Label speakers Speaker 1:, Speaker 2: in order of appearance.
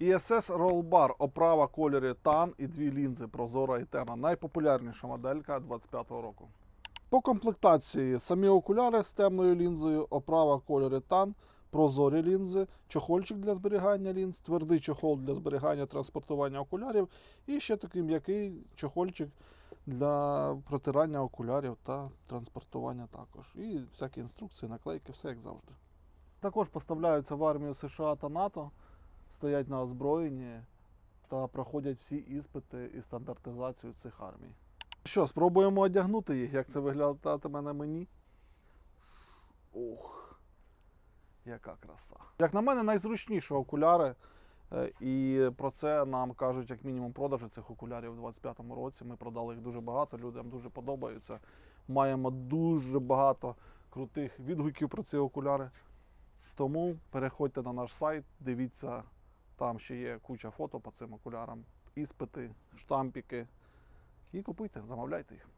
Speaker 1: ISS Rollbar оправа кольорі TAN і дві лінзи Прозора і Тена. Найпопулярніша моделька 25-го року. По комплектації самі окуляри з темною лінзою, оправа кольорі TAN, прозорі лінзи, чохольчик для зберігання лінз, твердий чохол для зберігання транспортування окулярів і ще такий м'який чохольчик для протирання окулярів та транспортування також. І всякі інструкції, наклейки, все як завжди. Також поставляються в армію США та НАТО, стоять на озброєнні та проходять всі іспити і стандартизацію цих армій. Що, спробуємо одягнути їх, як це виглядатиме на мені. Ух, яка краса. Як на мене, найзручніші окуляри. Е, І про це нам кажуть, як мінімум, продажі цих окулярів у 2025 році. Ми продали їх дуже багато, людям дуже подобаються. Маємо дуже багато крутих відгуків про ці окуляри. Тому переходьте на наш сайт, дивіться, там ще є куча фото по цим окулярам, іспити, штампіки. І купуйте, замовляйте їх.